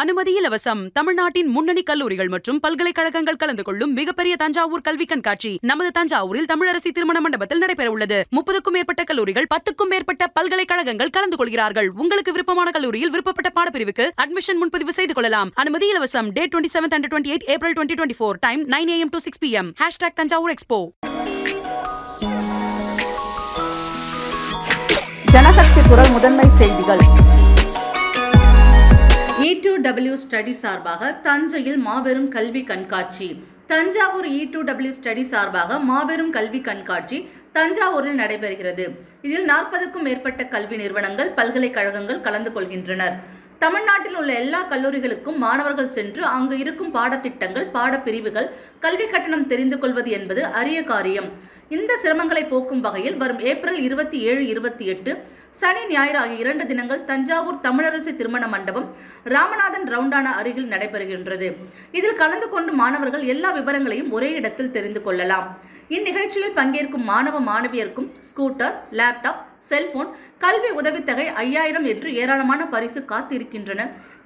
அனுமதி இலவசம் தமிழ்நாட்டின் முன்னணி கல்லூரிகள் மற்றும் பல்கலைக்கழகங்கள் கலந்து கொள்ளும் மிகப்பெரிய தஞ்சாவூர் கல்வி கண்காட்சி நமது தஞ்சாவூரில் தமிழரசி திருமண மண்டபத்தில் நடைபெற உள்ளது முப்பதுக்கும் மேற்பட்ட கல்லூரிகள் பத்துக்கும் மேற்பட்ட பல்கலைக்கழகங்கள் கலந்து கொள்கிறார்கள். உங்களுக்கு விருப்பமான கல்லூரியில் விருப்பப்பட்ட பாடப்பிரிவுக்கு அட்மிஷன் முன்பதிவு செய்து கொள்ளலாம். அனுமதி இலவசம் twenty seven and twenty eight April twenty twenty four time nine AM to six PM hashtag Thanjavur expo Janasakthi குரல் முதன்மை செய்திகள். டூ டபிள்யூ ஸ்டடி சார்பாக தஞ்சையில் மாபெரும் கல்வி கண்காட்சி. Thanjavur E two W study சார்பாக மாபெரும் கல்வி கண்காட்சி தஞ்சாவூரில் நடைபெறுகிறது. இதில் நாற்பதுக்கும் மேற்பட்ட கல்வி நிறுவனங்கள் பல்கலைக்கழகங்கள் கலந்து கொள்கின்றனர். தமிழ்நாட்டில் உள்ள எல்லா கல்லூரிகளுக்கும் மாணவர்கள் சென்று அங்கு இருக்கும் பாடத்திட்டங்கள் பாடப்பிரிவுகள் கல்வி கட்டணம் தெரிந்து கொள்வது என்பது அரிய காரியம். இந்த சிரமங்களை போக்கும் வகையில் வரும் ஏப்ரல் இருபத்தி ஏழு இருபத்தி எட்டு சனி ஞாயிறு ஆகிய இரண்டு தினங்கள் தஞ்சாவூர் தமிழரசி திருமண மண்டபம் ராமநாதன் ரவுண்டானா அருகில் நடைபெறுகின்றது. இதில் கலந்து கொண்டு மாணவர்கள் எல்லா விவரங்களையும் ஒரே இடத்தில் தெரிந்து கொள்ளலாம். இந்நிகழ்ச்சியில் பங்கேற்கும் மாணவ மாணவியருக்கும் ஸ்கூட்டர் லேப்டாப் செல்போன் கல்வி உதவித்தொகை ஐயாயிரம் என்று ஏராளமான பரிசு காத்திருக்கின்றன.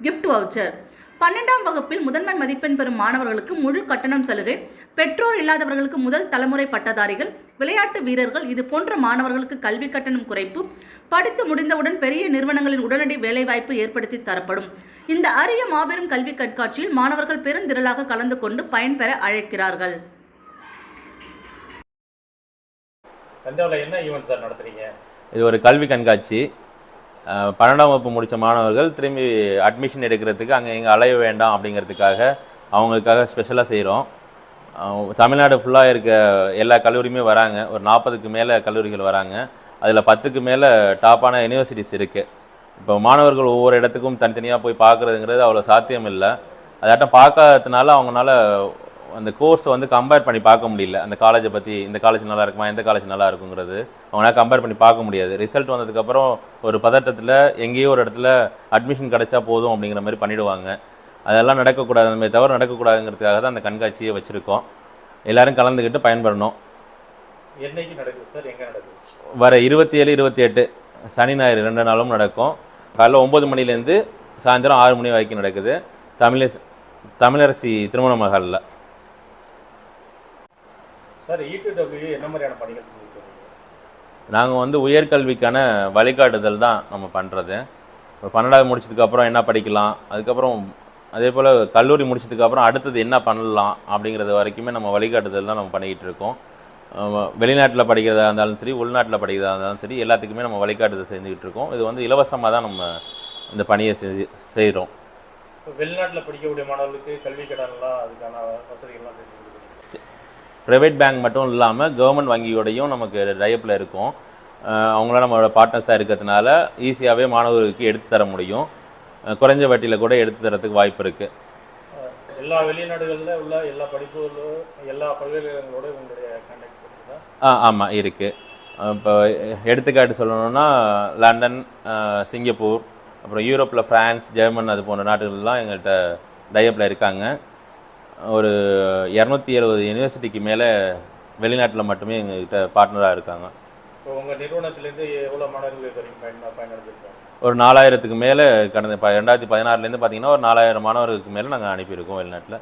Gift voucher. பன்னெண்டாம் வகுப்பில் முதன்மை மதிப்பெண் பெறும் மாணவர்களுக்கு முழு கட்டணம் சலுகை பெற்றோர் இல்லாதவர்களுக்கு முதல் தலைமுறை பட்டதாரிகள் விளையாட்டு வீரர்கள் இது போன்ற மாணவர்களுக்கு கல்வி கட்டணம் குறைப்பு படித்து முடிந்தவுடன் பெரிய நிறுவனங்களின் உடனடி வேலைவாய்ப்பு ஏற்படுத்தி தரப்படும். இந்த அரிய மாபெரும் கல்வி கண்காட்சியில் மாணவர்கள் பெருந்திரளாக கலந்து கொண்டு பயன்பெற அழைக்கிறார்கள். தஞ்சாவூரில் என்ன ஈவெண்ட் சார் நடத்துறீங்க? இது ஒரு கல்வி கண்காட்சி. பன்னெண்டாம் வகுப்பு முடித்த மாணவர்கள் திரும்பி அட்மிஷன் எடுக்கிறதுக்கு அங்கே இங்கே அலைய வேண்டாம் அப்படிங்கிறதுக்காக அவங்களுக்காக ஸ்பெஷலாக செய்கிறோம் தமிழ்நாடு ஃபுல்லாக இருக்க எல்லா கல்லூரியுமே வராங்க. ஒரு நாற்பதுக்கு மேலே கல்லூரிகள் வராங்க. அதில் பத்துக்கு மேலே டாப்பான யூனிவர்சிட்டிஸ் இருக்குது இப்போ மாணவர்கள் ஒவ்வொரு இடத்துக்கும் தனித்தனியாக போய் பார்க்குறதுங்கிறது அவ்வளோ சாத்தியம் இல்லை அதாட்டம் பார்க்காததுனால அவங்களால அந்த கோர்ஸை வந்து கம்பேர் பண்ணி பார்க்க முடியல. அந்த காலேஜை பற்றி இந்த காலேஜ் நல்லா இருக்குமா எந்த காலேஜ் நல்லா இருக்குங்கிறது அவங்களால கம்பேர் பண்ணி பார்க்க முடியாது. ரிசல்ட் வந்ததுக்கப்புறம் ஒரு பதட்டத்தில் எங்கேயோ ஒரு இடத்துல அட்மிஷன் கிடைச்சா போதும் அப்படிங்கிற மாதிரி பண்ணிடுவாங்க. அதெல்லாம் நடக்கக்கூடாது அந்த மாதிரி தவறு நடக்கக்கூடாதுங்கிறதுக்காக தான் அந்த கண்காட்சியை வச்சுருக்கோம். எல்லாரும் கலந்துக்கிட்டு பயன்படணும். என்னைக்கு நடக்குது சார்? எங்கே நடக்குது? வர இருபத்தி ஏழு இருபத்தி எட்டு சனி ஞாயிறு ரெண்டு நாளும் நடக்கும். காலைல ஒம்பது மணிலேருந்து சாயந்தரம் ஆறு மணி வரைக்கும் நடக்குது. தமிழ தமிழரசி திருமண மகாலில் சார் இ டு டபிள்யூ என்ன மாதிரியான பணிகள் செஞ்சுட்டு நாங்கள் வந்து உயர்கல்விக்கான வழிகாட்டுதல் தான் நம்ம பண்ணுறது இப்போ பன்னெண்டாவது முடிச்சதுக்கப்புறம் என்ன படிக்கலாம் அதுக்கப்புறம் அதே போல் கல்லூரி முடிச்சதுக்கப்புறம் அடுத்தது என்ன பண்ணலாம் அப்படிங்கிறது வரைக்குமே நம்ம வழிகாட்டுதல் தான் நம்ம பண்ணிக்கிட்டு இருக்கோம். வெளிநாட்டில் படிக்கிறதா இருந்தாலும் சரி உள்நாட்டில் படிக்கிறதா இருந்தாலும் சரி எல்லாத்துக்குமே நம்ம வழிகாட்டுதல் செஞ்சுக்கிட்டு இருக்கோம். இது வந்து இலவசமாக தான் நம்ம இந்த பணியை செஞ்சு செய்கிறோம் வெளிநாட்டில் படிக்கக்கூடிய மாணவர்களுக்கு கல்வி கடன்லாம் அதுக்கான வசதிகள்லாம் செஞ்சு ப்ரைவேட் பேங்க் மட்டும் இல்லாமல் கவர்மெண்ட் வங்கியோடையும் நமக்கு டைப்பில் இருக்கும். அவங்களாம் நம்மளோட பார்ட்னர்ஸாக இருக்கிறதுனால ஈஸியாகவே மாணவர்களுக்கு எடுத்து தர முடியும். குறைஞ்ச வட்டியில் கூட எடுத்து தரத்துக்கு வாய்ப்பு இருக்குது எல்லா வெளிநாடுகளில் உள்ள எல்லா படிப்புகளும் எல்லா பல்கலைக்கழகங்களோட உங்களுடைய கான்டாக்ட்ஸ் இருக்குதா? ஆ ஆமாம் இருக்குது இப்போ எடுத்துக்காட்டு சொல்லணும்னா லண்டன் சிங்கப்பூர் அப்புறம் யூரோப்பில் ஃப்ரான்ஸ் ஜெர்மன் அது போன்ற நாடுகள்லாம் எங்கள்கிட்ட டைப்பில் இருக்காங்க. ஒரு இரநூத்தி எழுபது யூனிவர்சிட்டிக்கு மேலே வெளிநாட்டில் மட்டுமே எங்கள்கிட்ட பார்ட்னராக இருக்காங்க உங்கள் நிறுவனத்திலேருந்து எவ்வளோ ஒரு நாலாயிரத்துக்கு மேலே கடந்த ப ரெண்டாயிரத்தி பதினாறுலேருந்து பார்த்தீங்கன்னா ஒரு நாலாயிரம் மாணவர்களுக்கு மேலே நாங்கள் அனுப்பியிருக்கோம் வெளிநாட்டில்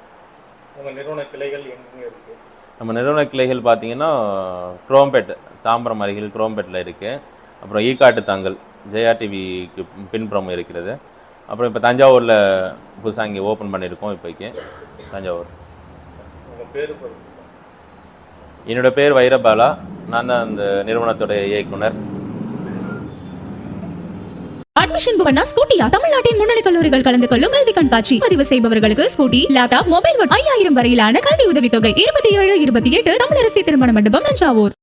உங்கள் நிறுவன கிளைகள் இருக்குது நம்ம நிறுவன கிளைகள் பார்த்தீங்கன்னா குரோம்பேட் தாம்பரம் அருகில் குரோம்பேட்டில் இருக்குது அப்புறம் ஈக்காட்டு தாங்கல் ஜெயா டிவிக்கு பின்புறம் இருக்கிறது அப்புறம் இப்போ தஞ்சாவூரில் புதுசாக இங்கே ஓப்பன் பண்ணியிருக்கோம் இப்போக்கி. தஞ்சாவூர். உங்கள் பேர் சொல்லுங்க சார் என்னோட பேர் வைரபாலா. நான் தான் அந்த நிறுவனத்துடைய இயக்குனர். அட்மிஷன் பண்ணா ஸ்கூட்டியா தமிழ்நாட்டின் முன்னணி கல்லூரிகள் கலந்து கொள்ளும் கல்வி கண்காட்சி. பதிவு செய்பவர்களுக்கு ஸ்கூட்டி லேப்டாப் மொபைல் ஐயாயிரம் வரையிலான கல்வி உதவித்தொகை. இருபத்தி ஏழு இருபத்தி எட்டு தமிழரசி திருமண மண்டபம் தஞ்சாவூர்.